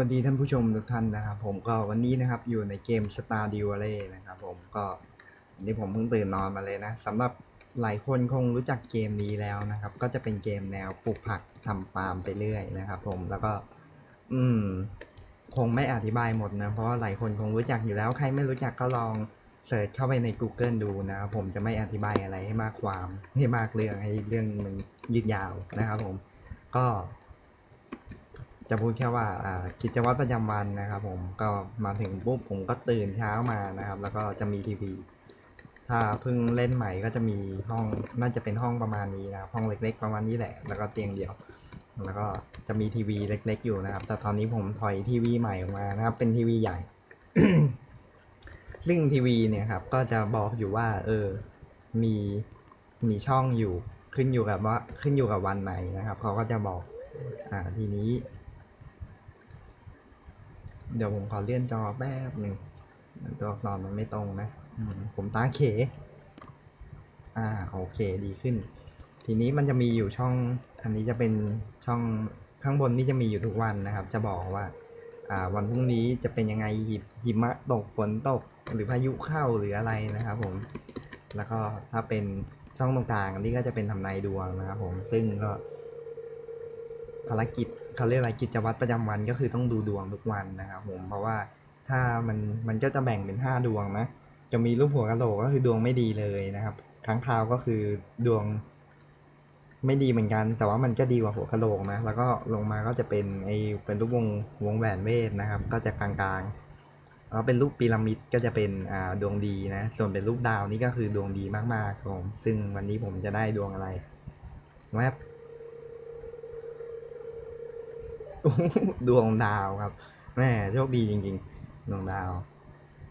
วัสดีท่านผู้ชมทุกท่านนะครับผมก็วันนี้นะครับอยู่ในเกม Star d u v a l l e นะครับผมก็วันนี้ผมเพิ่งตื่นนอนมาเลยนะสำหรับหลายคนคงรู้จักเกมนี้แล้วนะครับ ก็จะเป็นเกมแนวปลูกผักทำฟาร์มไปเรื่อยนะครับ ผมแล้วก็ อืม คงไม่อธิบายหมดนะเพราะว่าหลายคนคงรู้จักอยู่แล้วใครไม่รู้จักก็ลองเสิร์ชเข้าไปใน Google ดูนะครับผมจะไม่อธิบายอะไรให้มากความให้มากเรื่องให้เรื่องมันยืดยาวนะครับ ผม ก็ จะพูดแค่ว่ากิจวัตรประจำวันนะครับ ผมก็มาถึงปุ๊บผมก็ตื่นเช้ามานะครับ แล้วก็จะมีทีวีถ้าเพิ่งเล่นใหม่ก็จะมีห้องน่าจะเป็นห้องประมาณนี้นะครับห้องเล็ก ๆ ประมาณนี้แหละ แล้วก็เตียงเดียว แล้วก็จะมีทีวีเล็ก ๆ อยู่นะครับ แต่ตอนนี้ผมถอยทีวีใหม่ออกมานะครับ เป็นทีวีใหญ่ซึ่งทีวีเนี่ยครับ ก็จะบอกอยู่ว่า เออ มีมีช่องอยู่ขึ้นอยู่กับว่าขึ้นอยู่กับวันไหนนะครับเขาก็จะบอก อ่า ทีนี้ เดี๋ยวผมขอเลื่อนจอแป๊บหนึ่งตัวอักษรมันไม่ตรงนะอืมผมตาเข อ่า โอเค ดีขึ้น ทีนี้มันจะมีอยู่ช่อง อันนี้จะเป็นช่องข้างบนนี่จะมีอยู่ทุกวันนะครับ จะบอกว่า อ่า วันพรุ่งนี้จะเป็นยังไงหิหิมะตกฝนตก หรือพายุเข้าหรืออะไรนะครับผม แล้วก็ถ้าเป็นช่องตรงกลางอันนี้ก็จะเป็นทำนายดวงนะครับผม ซึ่งก็ภารกิจ เขาเรียกอะไรกิจวัตรประจำวันก็คือต้องดูดวงทุกวันนะครับผมเพราะว่าถ้ามันมันก็จะแบ่งเป็นห้าดวงนะจะมีรูปหัวกะโหลกก็คือดวงไม่ดีเลยนะครับค้างคาวก็คือดวงไม่ดีเหมือนกัน แต่ว่ามันก็ดีกว่าหัวกะโหลกนะ แล้วก็ลงมาก็จะเป็นไอเป็นรูปวงวงแหวนเวทนะครับ ก็จะกลางๆแล้วเป็นรูปพีระมิดก็จะเป็นอ่าดวงดีนะ ส่วนเป็นรูปดาวนี่ก็คือดวงดีมากๆครับผมซึ่งวันนี้ผมจะได้ดวงอะไรแวบ ดวงดาวครับแม่โชคดีจริง ๆ ดวงดาว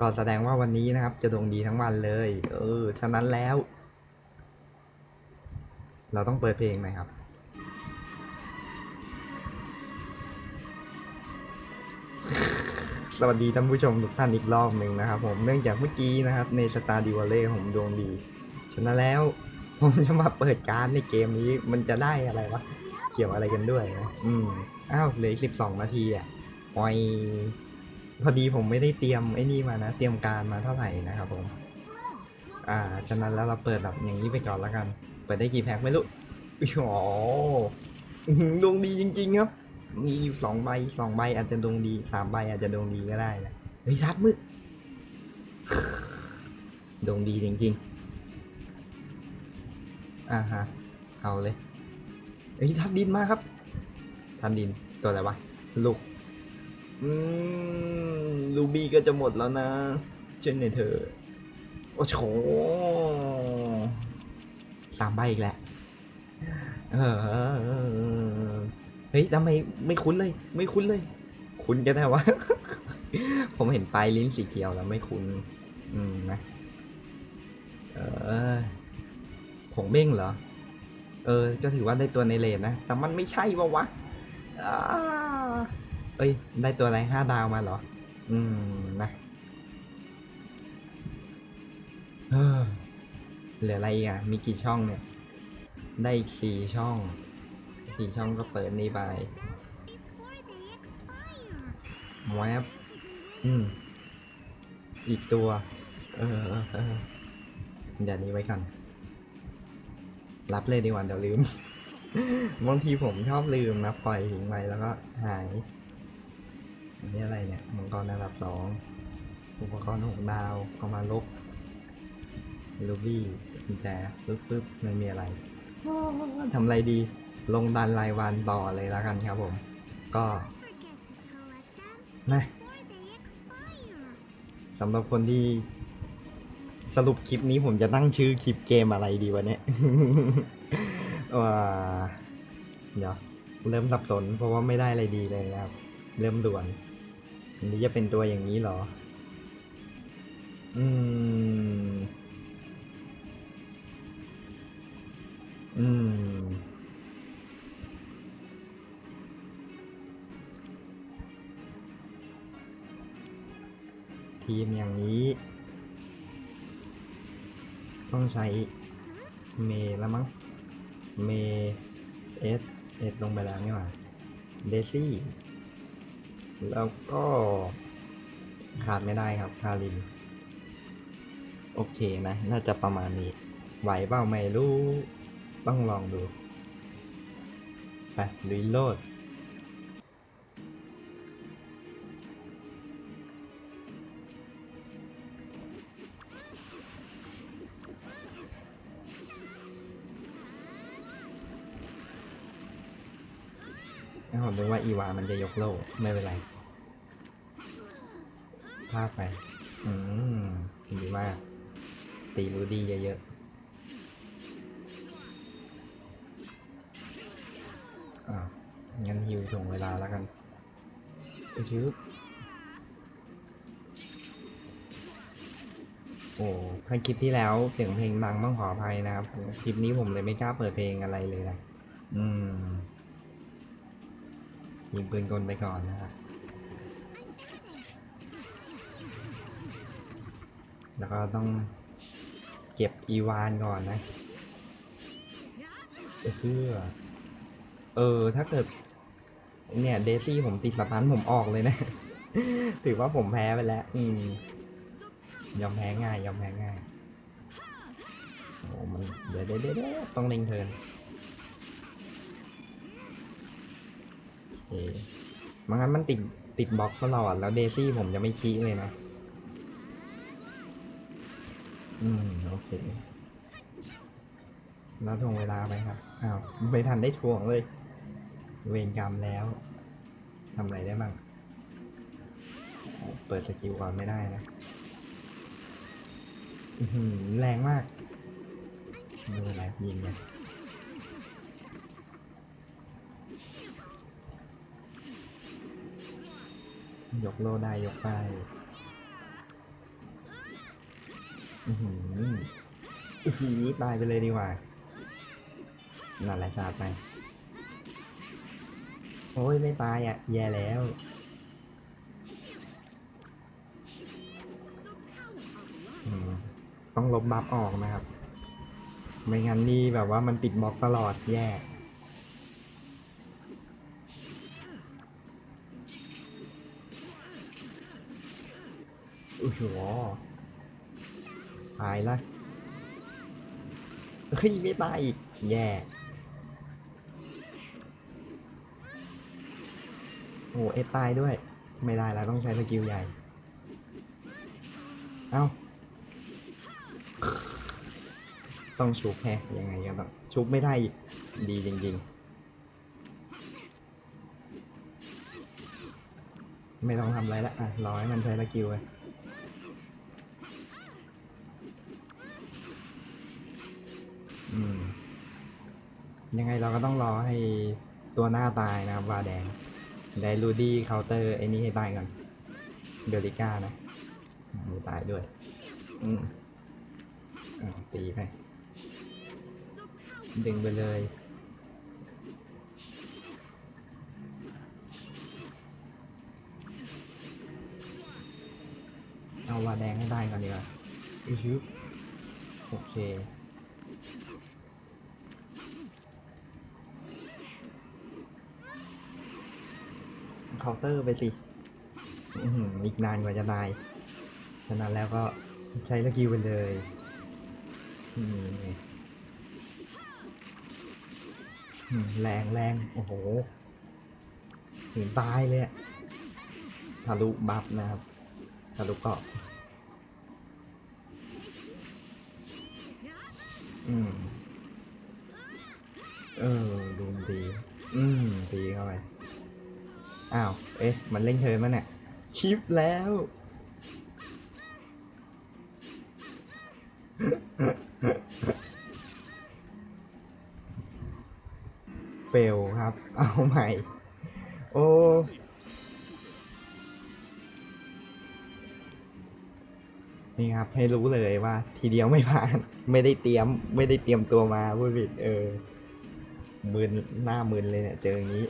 ก็แสดงว่าวันนี้นะครับ จะดวงดีทั้งวันเลย เออฉะนั้นแล้ว เราต้องเปิดเพลงไหน่อยครับสวัสดีท่านผู้ชมทุกท่านอีกรอบหนึ่งนะครับ ผมเนื่องจากเมื่อกี้นะครับ ในสตาร์ดิวเล่ผมดวงดี ฉะนั้นแล้ว ผมจะมาเปิดการในเกมนี้ มันจะได้อะไรวะ เกี่ยวอะไรกันด้วยนะอืมอ้าวเหลือสิบสองนาทีอะปอยพอดีผมไม่ได้เตรียมไอ้นี่มานะ เตรียมการมาเท่าไหร่นะครับผม อ่า ฉะนั้นแล้วเราเปิดแบบอย่างนี้ไปก่อนแล้วกัน เปิดได้กี่แพ็คไม่รู้อ๋ออื้อหือดวงดีจริง ๆ ครับ มีอยู่สองใบสองใบอาจจะดวงดีสามใบอาจจะดวงดีก็ได้นะเฮ้ยชัดมืดดวงดีจริง ๆ อ่าฮะ เอาเลย เฮ้ยทัดดินมาครับทัดดินตัวอะไรวะลูกอืมลูบี้ก็จะหมดแล้วนะ เช่นในเธอ โอ้โหสามใบอีกแหละเออเออเฮ้ยทำไมไม่คุ้นเลย ไม่คุ้นเลย คุ้นกันแน่วะผมเห็นปลายลิ้นสีเขียวแล้วไม่คุ้น อืมนะ เออผงเบ้งเหรอ เออ ก็ถือว่าได้ตัวในเลนนะ แต่มันไม่ใช่วะวะเอ้ย ได้ตัวอะไรห้าดาวมาเหรอ อืม นะเออเหลืออะไรอีกอะ มีกี่ช่องเนี่ย ได้สี่ช่อง สี่ช่องก็เปิดนี่ไปแวบอืม อีกตัว เออเออเออเดี๋ยวนี้ไว้ก่อน รับเลยดีกว่าเดี๋ยวลืม บางทีผมชอบลืมนะปล่อยทิ้งไว้แล้วก็หาย อันนี้อะไรเนี่ยมังกรระดับสอง อุปกรณ์หกดาวเอามาลบลูบี้กุญแจปึ๊บปึ๊บไม่มีอะไรทำอะไรดี ลงดันรายวันต่อเลยแล้วกันครับผม ก็นะสำหรับคนที่ สรุปคลิปนี้ผมจะตั้งชื่อคลิปเกมอะไรดีวะเนี่ยว่าเดี๋ยวเริ่มสับสน เพราะว่าไม่ได้อะไรดีเลยนะครับ เริ่มด่วนอันนี้จะเป็นตัวอย่างนี้เหรอ อืม อืม ทีมอย่างนี้ ต้องใช้เมแล้วมั้ง เมเอสเอสลงไปแล้วนี่หว่าเดซี่ แล้วก็ขาดไม่ได้ครับคาริน โอเคนะ น่าจะประมาณนี้ ไหวเปล่าไม่รู้ ต้องลองดู ไปรีโหลด ถ้าผมนึกว่าอีวามันจะยกโล่ไม่เป็นไรพลาดไป อืมดีมาก ตีรูดีเยอะๆอ่างั้นฮิวส่งเวลาแล้วกันไปชึบโอ้ถ้าคลิปที่แล้วเสียงเพลงดังต้องขออภัยนะครับ คลิปนี้ผมเลยไม่กล้าเปิดเพลงอะไรเลยนะ อืม ยิงปืนกลไปก่อนนะครับแล้วก็ต้องเก็บอีวานก่อนนะเพื่อเออ ถ้าเกิด เนี่ยเดซี่ผมติดสตันผมออกเลยนะ ถือว่าผมแพ้ไปแล้ว อืม ยอมแพ้ง่าย ยอมแพ้ง่ายโอ้มันเดี๋ยวเดี๋ยวเดี๋ยวต้องเล็งเทิร์น โอเค มันงั้นมันติดติดบล็อกตลอดแล้วเดซี่ผมจะไม่ชี้เลยนะ อืม โอเค แล้วทวงเวลาไปครับ อ้าว ไม่ทันได้ทวงเลย เวรกรรมแล้วทำอะไรได้บ้าง เปิดสกิลก่อนไม่ได้นะอือหือแรงมากไม่เป็นไรยิงเลย ยกโลได้ยกไป อือหืออือหือตายไปเลยดีกว่านั่นแหละชาดไป โอ้ยไม่ตายอะ แย่แล้ว ต้องลบบัฟออกนะครับ ไม่งั้นนี่แบบว่ามันติดบล็อกตลอดแย่ อ้โหตายละเฮ้ยไม่ตายอีก แย่ โอ้เอตายด้วย ไม่ได้แล้วต้องใช้สกิลใหญ่ เอ้า ต้องชุบแฮยังไงก็ต้องชุบไม่ได้อีก ดีจริง ๆ ไม่ต้องทำอะไรละอะรอให้มันใช้สกิลไป ยังไงเราก็ต้องรอให้ตัวหน้าตายนะครับวาแดง ได้รูดี้เคาน์เตอร์ไอ้นี่ให้ตายก่อนเดลิก้านะมีตายด้วย อืมตีไป ดึงไปเลยเอาวาแดงให้ได้ก่อนดีกว่าอือฮึโอเค เคาน์เตอร์ไปสิอืมอีกนานกว่าจะตาย ฉะนั้นแล้วก็ใช้สกิลไปเลยอืมแรงแรงโอ้โหถึงตายเลยทะลุบัฟนะครับทะลุเกาะอืม เออดูดี อืม ดีเข้าไป อ้าว เอ๊ะ มันเล่นเทิร์นมันเนี่ยคลิปแล้ว เฟลครับ เอาใหม่ โอ้นี่ครับ ให้รู้เลยว่า ทีเดียวไม่ผ่าน ไม่ได้เตรียม ไม่ได้เตรียมตัวมาพูดผิดเออมืนหน้ามืนเลยเนี่ย เจออย่างนี้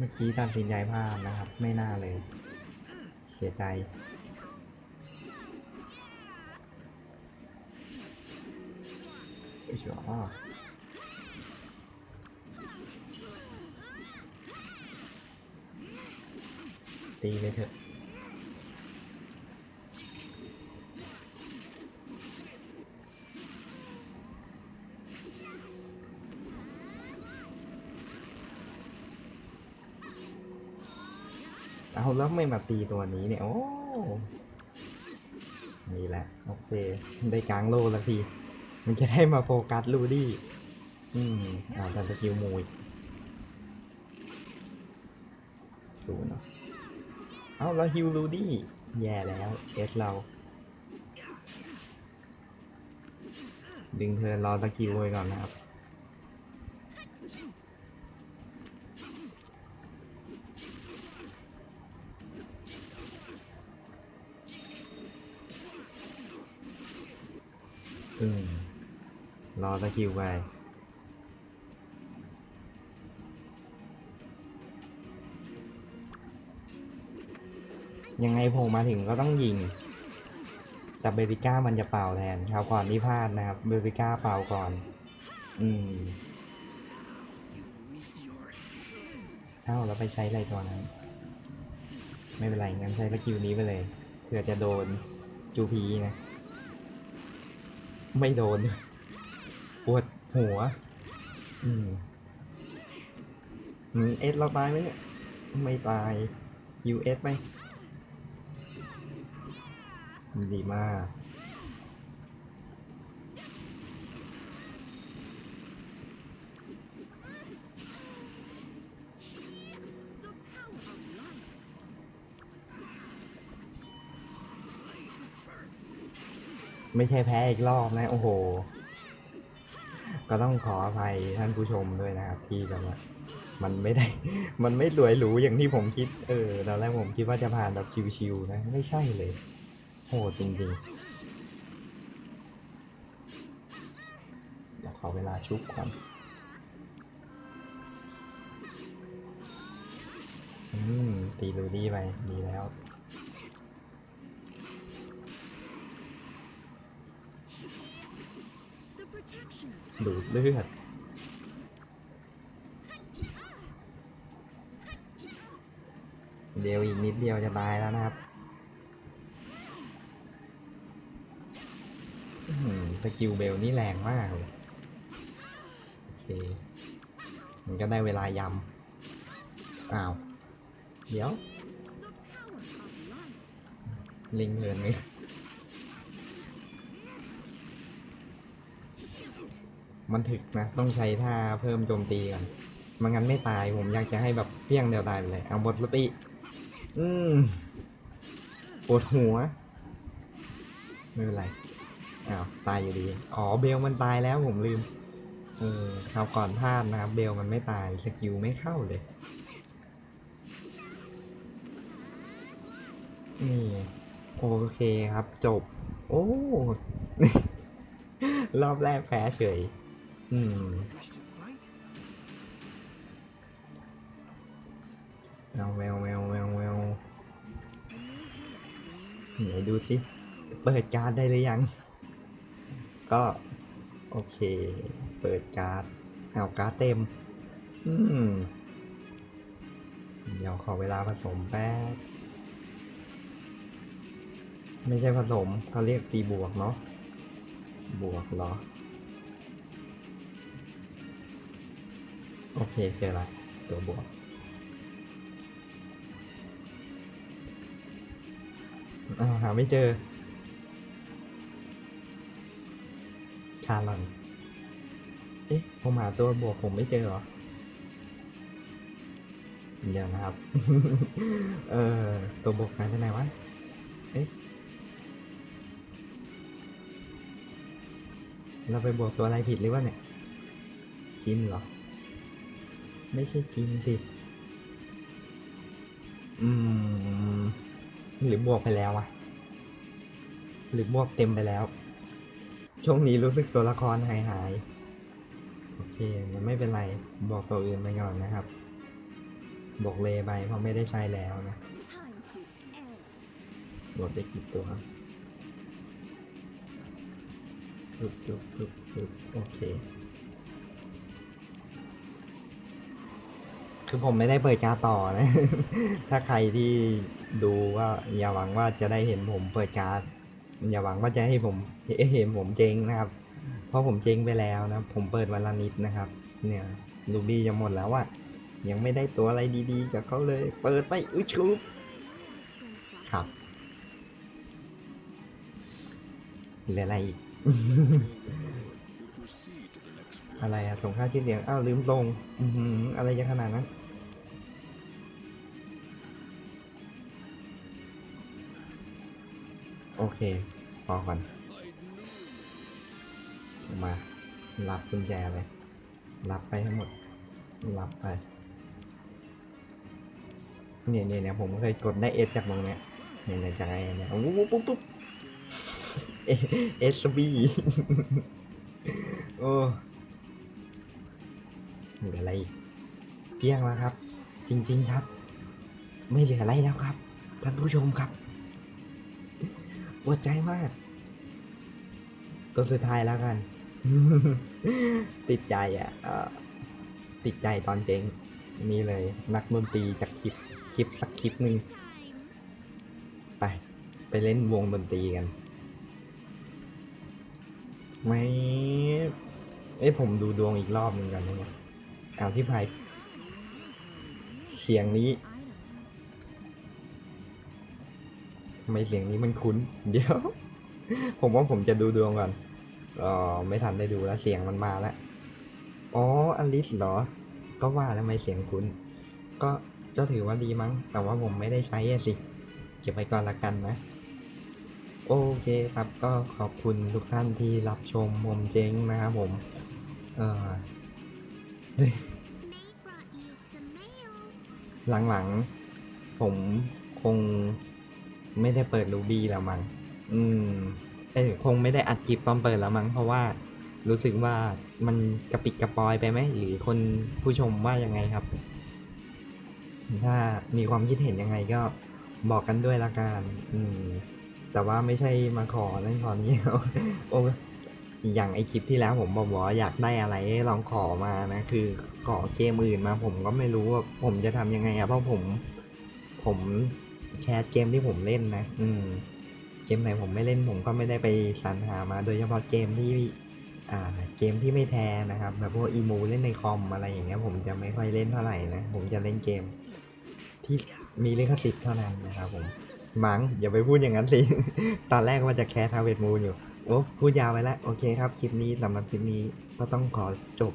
มื่อกี้ตัดสินใจพลาดนะครับ ไม่น่าเลย เสียใจไอ้ชัวตีไปเถอะ เอาแล้วไม่มาตีตัวนี้เนี่ย โอ้นี่แหละ โอเค ได้กลางโลแล้วทีมันจะได้มาโฟกัสลูดี้ อืมอ่าแต่สกิลมูยดูเนาะเอาแล้วฮิวลูดี้ แย่แล้วเอสเรา ดึงเธอรอสกิลไว้ก่อนนะครับ อืมรอสกิลไปยังไงผมมาถึงก็ต้องยิง แต่เบริก้ามันจะเป่าแทนคราวก่อนนี่พลาดนะครับ เบริก้าเป่าก่อน อืมเอ้าแล้วไปใช้อะไรตัวนั้น ไม่เป็นไรงั้นใช้สกิลนี้ไปเลย เผื่อจะโดนจูพีนะ ไม่โดน ปวดหัว อืมเอสเราตายไหมเนี่ย ไม่ตายยูเอสไหมดีมาก ไม่ใช่แพ้อีกรอบนะ โอ้โห ก็ต้องขออภัยท่านผู้ชมด้วยนะครับ ที่แบบว่ามันไม่ได้ มันไม่รวยหรูอย่างที่ผมคิด เออตอนแรกผมคิดว่าจะผ่านแบบชิวๆนะ ไม่ใช่เลย โหดจริงๆ เดี๋ยวขอเวลาชุบก่อนอืมตีรูดี้ไปดีแล้ว ดูดเลือดเดียวอีกนิดเดียวจะตายแล้วนะครับสกิลเบลนี่แรงมากเลย โอเค มันก็ได้เวลายำอ้าว เดี๋ยว ลิงเหินไหม มันถึกนะ ต้องใช้ท่าเพิ่มโจมตีก่อนมันงั้นไม่ตายผมอยากจะให้แบบเพี้ยงเดียวตายไปเลย เอาบทสติ อืมปวดหัว ไม่เป็นไรอ้าวตายอยู่ดี อ๋อเบลมันตายแล้วผมลืม เออคราวก่อนพลาดนะครับเบลมันไม่ตายสกิลไม่เข้าเลยนี่โอเคครับจบ โอ้ รอบแรกแพ้เฉย อืมเอาแววแววแววแววไหนดูสิเปิดการ์ดได้หรือยัง ก็ โอเค เปิดการ์ดเอาการ์ดเต็ม อืม เดี๋ยวขอเวลาผสมแป๊บไม่ใช่ผสมเขาเรียกตีบวกเนาะบวกเหรอ โอเคเจอละตัวบวก อ้าวหาไม่เจอ คาลอนเอ๊ะ ผมหาตัวบวกผมไม่เจอเหรอเดี๋ยวนะครับ เออ ตัวบวกหายไปไหนวะ เอ๊ะ เราไปบวกตัวอะไรผิดหรือว่าเนี่ยจินเหรอ ไม่ใช่จินสิอืม หรือบวกไปแล้วอะหรือบวกเต็มไปแล้ว ช่วงนี้รู้สึกตัวละครหายหาย โอเคมันไม่เป็นไร บอกตัวอื่นไปก่อนนะครับ บอกเลไปเพราะไม่ได้ใช้แล้วนะ Time to end. หมดไปกี่ตัวปึ๊บปึ๊บปึ๊บปึ๊บโอเค คือผมไม่ได้เปิดการต่อนะ ถ้าใครที่ดูว่าอย่าหวังว่าจะได้เห็นผมเปิดการอย่าหวังว่าจะให้ผมเห็นผมเจ๊งนะครับ เพราะผมเจ๊งไปแล้วนะ ผมเปิดวันละนิดนะครับ เนี่ยลูบี้จะหมดแล้วอะยังไม่ได้ตัวอะไรดีๆกับเขาเลย เปิดไปอุ้ยชุบครับเหลืออะไรอีก อะไรอะส่งค่าชื่อเสียง อ้าวลืมลง อือหืออะไรจะขนาดนั้น โอเค พอก่อน มารับกุญแจไปรับไปให้หมด รับไป เนี่ยเนี่ยเนี่ยผมเคยกดได้เอสจากตรงเนี้ยเนี่ยเนี่ยจากไอ้เนี่ยปุ๊บปุ๊บปุ๊บปุ๊บเอสบีโอ้เหลืออะไรเกลี้ยงแล้วครับ จริง ๆ ครับ ไม่เหลืออะไรแล้วครับท่านผู้ชมครับ ปวดใจมากตัวสุดท้ายแล้วกัน ติดใจอะติดใจตอนเจ๊งนี่เลย นักดนตรีจากคลิปคลิปสักคลิปหนึ่งไป ไปเล่นวงดนตรีกันไม่เอ้ผมดูดวงอีกรอบหนึ่งกันนะเนี่ยเอาที่ไพายเสียงนี้ ไมเสียงนี้มันคุ้น เดี๋ยว ผมว่าผมจะดูดวงก่อนอ๋อไม่ทันได้ดูแล้วเสียงมันมาแล้วอ๋ออลิสเหรอ ก็ว่าแล้วทำไมเสียงคุ้น ก็ก็ถือว่าดีมั้ง แต่ว่าผมไม่ได้ใช้สิ เก็บไว้ก่อนละกันนะ โอเคครับ ก็ขอบคุณทุกท่านที่รับชมผมเจ๊งนะครับผม เออหลังๆ ผมคง ไม่ได้เปิดรูบี้แล้วมั้งอืมเอ้ยคงไม่ได้อัดคลิปตอนเปิดแล้วมั้งเพราะว่ารู้สึกว่ามันกระปิดกระปอยไปไหมหรือคนผู้ชมว่ายังไงครับ ถ้ามีความคิดเห็นยังไงก็บอกกันด้วยละกันอืม แต่ว่าไม่ใช่มาขอนั่นขอนี้โอ้อย่างไอคลิปที่แล้วผมบอกว่าอยากได้อะไรลองขอมานะคือขอเกมอื่นมาผมก็ไม่รู้ว่าผมจะทำยังไงอะเพราะผม ผม แคสเกมที่ผมเล่นนะ อืม เกมไหนผมไม่เล่นผมก็ไม่ได้ไปสรรหามา โดยเฉพาะเกมที่อ่าเกมที่ไม่แท้นะครับ แบบพวกอีมูเล่นในคอมอะไรอย่างเงี้ย ผมจะไม่ค่อยเล่นเท่าไหร่นะ ผมจะเล่นเกม ที่มีลิขสิทธิ์เท่านั้นนะครับผมมัง้งอย่าไปพูดอย่างนั้นสิ ตอนแรกว่าจะแคสทาเวทมูนอยู่ โอ้พูดยาวไปแล้ว โอเคครับ คลิปนี้สำหรับคลิปนี้ก็ต้องขอจบ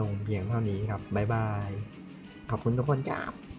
ลงเพียงเท่านี้ครับ บ๊ายบาย ขอบคุณทุกคนครับ